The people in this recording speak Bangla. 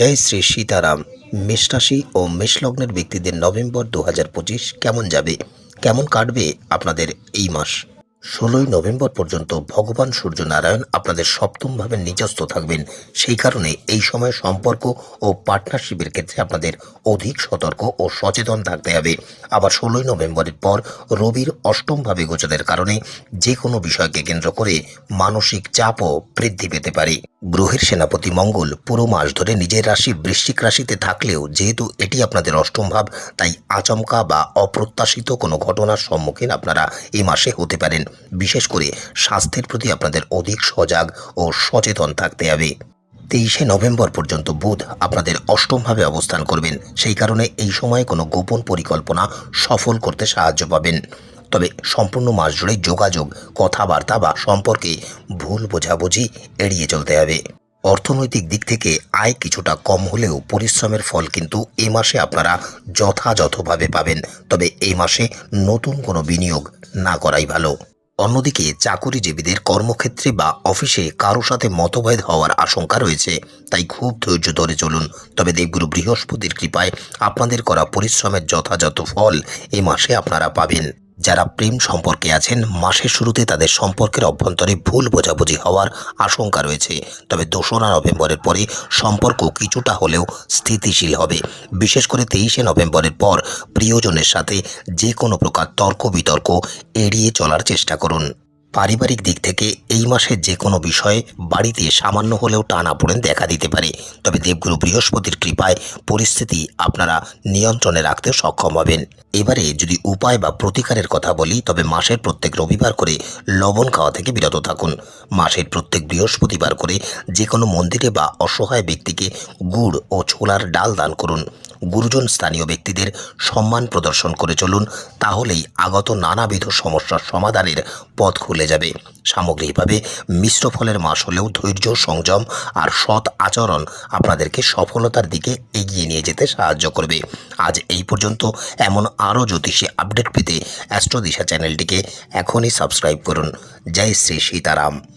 জয় শ্রী সীতারাম। মেষরাশি ও মেষলগ্নের ব্যক্তিদের নভেম্বর দু হাজার পঁচিশ কেমন যাবে? কেমন কাটবে আপনাদের এই মাস? ষোলোই নভেম্বর পর্যন্ত ভগবান সূর্যনারায়ণ আপনাদের সপ্তমভাবে নিজস্ব থাকবেন। সেই কারণে এই সময় সম্পর্ক ও পার্টনারশিপের ক্ষেত্রে আপনাদের অধিক সতর্ক ও সচেতন থাকতে হবে। আবার ষোলোই নভেম্বরের পর রবির অষ্টমভাবে গোচরের কারণে যে কোনো বিষয়কে কেন্দ্র করে মানসিক চাপও বৃদ্ধি পেতে পারে। গ্রহের সেনাপতি মঙ্গল পুরো মাস ধরে নিজের রাশি বৃশ্চিক রাশিতে থাকলেও যেহেতু এটি আপনাদের অষ্টম ভাব, তাই আচমকা বা অপ্রত্যাশিত কোনো ঘটনার সম্মুখীন আপনারা এই মাসে হতে পারেন। বিশেষ করে স্বাস্থ্যের প্রতি আপনাদের অধিক সজাগ ও সচেতন থাকতে হবে। তেইশে নভেম্বর পর্যন্ত বুধ আপনাদের অষ্টমভাবে অবস্থান করবেন। সেই কারণে এই সময়ে কোনো গোপন পরিকল্পনা সফল করতে সাহায্য পাবেন। তবে সম্পূর্ণ মাস জুড়ে যোগাযোগ, কথাবার্তা বা সম্পর্কে ভুল বোঝাবুঝি এড়িয়ে চলতে হবে। অর্থনৈতিক দিক থেকে আয় কিছুটা কম হলেও পরিশ্রমের ফল কিন্তু এ মাসে আপনারা যথাযথভাবে পাবেন। তবে এই মাসে নতুন কোনো বিনিয়োগ না করাই ভালো। অন্যদিকে চাকুরিজীবীদের কর্মক্ষেত্রে বা অফিসে কারও সাথে মতভেদ হওয়ার আশঙ্কা রয়েছে, তাই খুব ধৈর্য ধরে চলুন। তবে দেবগুরু বৃহস্পতির কৃপায় আপনাদের করা পরিশ্রমের যথাযথ ফল এ মাসে আপনারা পাবেন। যারা প্রেম সম্পর্কে আছেন, মাসের শুরুতে তাদের সম্পর্কের অভ্যন্তরে ভুল বোঝাবুঝি হওয়ার আশঙ্কা রয়েছে। তবে দোসরা নভেম্বরের পরে সম্পর্ক কিছুটা হলেও স্থিতিশীল হবে। বিশেষ করে তেইশে নভেম্বরের পর প্রিয়জনের সাথে যে কোনো প্রকার তর্ক বিতর্ক এড়িয়ে চলার চেষ্টা করুন। পারিবারিক দিক থেকে এই মাসে যে কোনো বিষয়ে বাড়িতে সামান্য হলেও টানা পড়েন দেখা দিতে পারে। তবে দেবগুরু বৃহস্পতির কৃপায় পরিস্থিতি আপনারা নিয়ন্ত্রণে রাখতে সক্ষম হবেন। এবারে যদি উপায় বা প্রতিকারের কথা বলি, তবে মাসের প্রত্যেক রবিবার করে লবণ খাওয়া থেকে বিরত থাকুন। মাসের প্রত্যেক বৃহস্পতিবার করে যে কোনো মন্দিরে বা অসহায় ব্যক্তিকে গুড় ও ছোলার ডাল দান করুন। গুরুজন স্থানীয় ব্যক্তিদের সম্মান প্রদর্শন করে চলুন, তাহলেই আগত নানাবিধ সমস্যার সমাধানের পথ খুলে যাবে। সামগ্রিকভাবে মিশ্র ফলের মাস হলেও ধৈর্য, সংযম আর সৎ আচরণ আপনাদেরকে সফলতার দিকে এগিয়ে নিয়ে যেতে সাহায্য করবে। আজ এই পর্যন্ত। এমন আরও জ্যোতিষী আপডেট পেতে অ্যাস্ট্রোদিশা চ্যানেলটিকে এখনই সাবস্ক্রাইব করুন। জয় শ্রী সীতারাম।